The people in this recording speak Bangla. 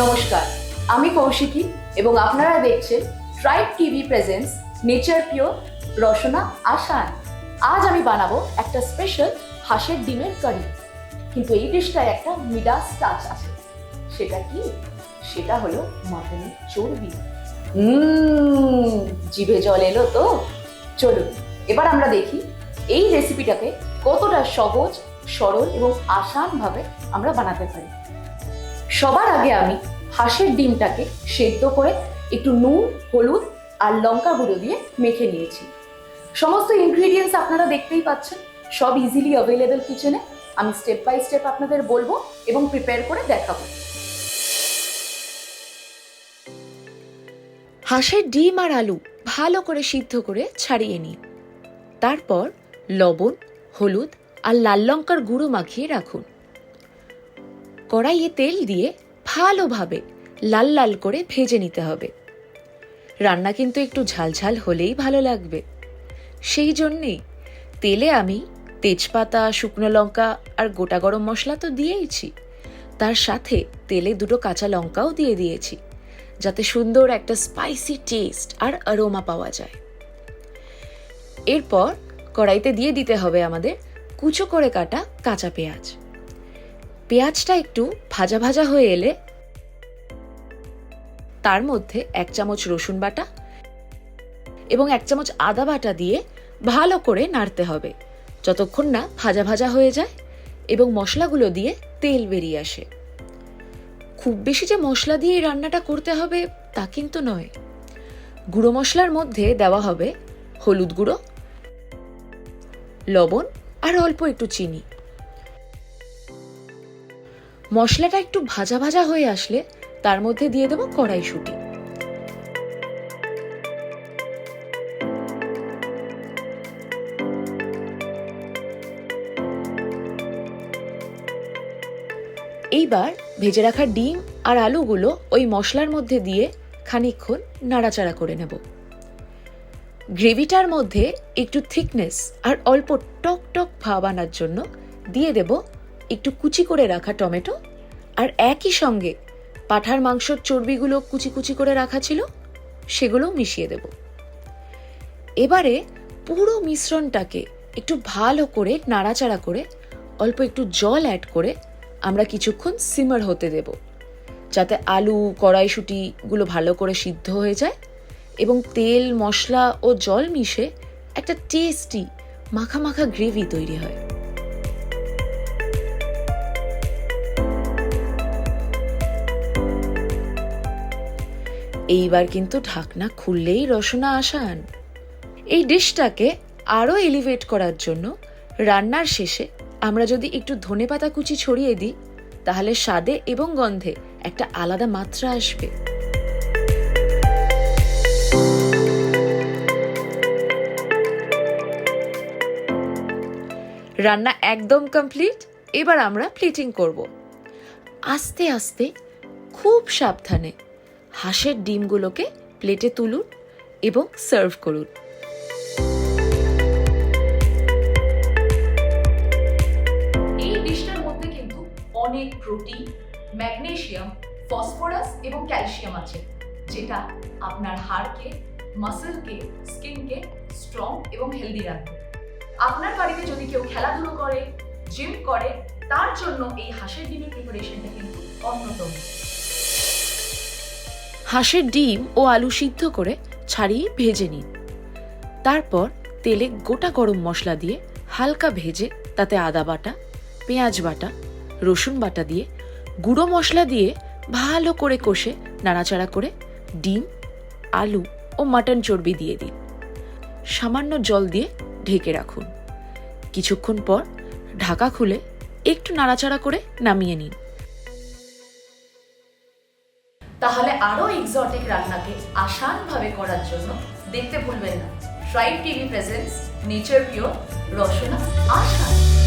নমস্কার, আমি কৌশিকী এবং আপনারা দেখছেন tribe TV presence nature pure রসনা, আসান। আজ আমি বানাবো একটা স্পেশাল হাঁসের ডিমের কারি কিন্তু এই ডিশটায় একটা মিডাস টাচ আছে। সেটা কি? সেটা হলো মাটনের চর্বি। জিভে জল এলো তো। চলুন, এবার আমরা দেখি এই রেসিপিটাকে কতটা সহজ, সরল এবং আসানভাবে আমরা বানাতে পারি। সবার আগে আমি হাঁসের ডিমটাকে সেদ্ধ করে একটু নুন, হলুদ আর লঙ্কা গুঁড়ো দিয়ে মেখে নিয়েছি। সমস্ত ইনগ্রিডিয়েন্টস আপনারা দেখতেই পাচ্ছেন, সব ইজিলি অ্যাভেলেবেল কিচেনে আমি স্টেপ বাই স্টেপ আপনাদের বলব এবং প্রিপেয়ার করে দেখাবো। হাঁসের ডিম আর আলু ভালো করে সিদ্ধ করে ছাড়িয়ে নিন। তারপর লবণ, হলুদ আর লাল লঙ্কার গুঁড়ো মাখিয়ে রাখুন। কড়াইয়ে তেল দিয়ে ভালোভাবে লাল লাল করে ভেজে নিতে হবে। রান্না কিন্তু একটু ঝালঝাল হলেই ভালো লাগবে। সেই জন্যেই তেলে আমি তেজপাতা, শুকনো লঙ্কা আর গোটা গরম মশলা তো দিয়েইছি। তার সাথে তেলে দুটো কাঁচা লঙ্কাও দিয়ে দিয়েছি, যাতে সুন্দর একটা স্পাইসি টেস্ট আর অ্যারোমা পাওয়া যায়। এরপর কড়াইতে দিয়ে দিতে হবে আমাদের কুচো করে কাটা কাঁচা পেঁয়াজ। পেঁয়াজটা একটু ভাজা ভাজা হয়ে এলে তার মধ্যে এক চামচ রসুন বাটা এবং এক চামচ আদা বাটা দিয়ে ভালো করে নাড়তে হবে। যতক্ষণ না ভাজা ভাজা হয়ে যায় এবং মশলাগুলো দিয়ে তেল বেরিয়ে আসে। খুব বেশি যে মশলা দিয়ে এই রান্নাটা করতে হবে তা কিন্তু নয়। গুঁড়ো মশলার মধ্যে দেওয়া হবে হলুদ গুঁড়ো, লবণ আর অল্প একটু চিনি। মশলাটা একটু ভাজা ভাজা হয়ে আসলে তার মধ্যে দিয়ে দেবো কড়াইশুঁটি। এইবার ভেজে রাখা ডিম আর আলুগুলো ওই মশলার মধ্যে দিয়ে খানিকক্ষণ নাড়াচাড়া করে নেব। গ্রেভিটার মধ্যে একটু থিকনেস আর অল্প টক টক ভাব আনার জন্য দিয়ে দেব একটু কুচি করে রাখা টমেটো আর একই সঙ্গে পাঠার মাংসর চর্বিগুলো কুচি কুচি করে রাখা ছিল, সেগুলোও মিশিয়ে দেব। এবারে পুরো মিশ্রণটাকে একটু ভালো করে নাড়াচাড়া করে অল্প একটু জল অ্যাড করে আমরা কিছুক্ষণ সিমার হতে দেব, যাতে আলু, কড়াইশুঁটিগুলো ভালো করে সিদ্ধ হয়ে যায় এবং তেল, মশলা ও জল মিশে একটা টেস্টি মাখা মাখা গ্রেভি তৈরি হয়। এইবার কিন্তু ঢাকনা খুললেই রসনা আসান। এই ডিশটাকে আরও এলিভেট করার জন্য রান্নার শেষে আমরা যদি একটু ধনেপাতা কুচি ছড়িয়ে দিই, তাহলে স্বাদে এবং গন্ধে একটা আলাদা মাত্রা আসবে। রান্না একদম কমপ্লিট, এবার আমরা প্লেটিং করব। আস্তে আস্তে, খুব সাবধানে হাঁসের ডিমগুলোকে প্লেটে তুলুন এবং সার্ভ করুন। এই ডিশটার মধ্যে কিন্তু অনেক প্রোটিন ম্যাগনেসিয়াম ফসফরাস এবং ক্যালসিয়াম আছে, যেটা আপনার হাড়কে, মাসেলকে, স্কিনকে স্ট্রং এবং হেলদি রাখবে। আপনার বাড়িতে যদি কেউ খেলাধুলো করে, জিম করে, তার জন্য এই হাঁসের ডিমের প্রিপারেশনটা কিন্তু অন্যতম। হাঁসের ডিম ও আলু সিদ্ধ করে ছাড়িয়ে ভেজে নিন। তারপর তেলে গোটা গরম মশলা দিয়ে হালকা ভেজে তাতে আদা বাটা, পেঁয়াজ বাটা, রসুন বাটা দিয়ে গুঁড়ো মশলা দিয়ে ভালো করে কষে নাড়াচাড়া করে ডিম, আলু ও মাটন চর্বি দিয়ে দিন। সামান্য জল দিয়ে ঢেকে রাখুন। কিছুক্ষণ পর ঢাকা খুলে একটু নাড়াচাড়া করে নামিয়ে নিন। তাহলে আরও এক্সটিক রান্নাকে আসানভাবে করার জন্য দেখতে ভুলবেন না। Tribe TV presence nature pure রসনা আসান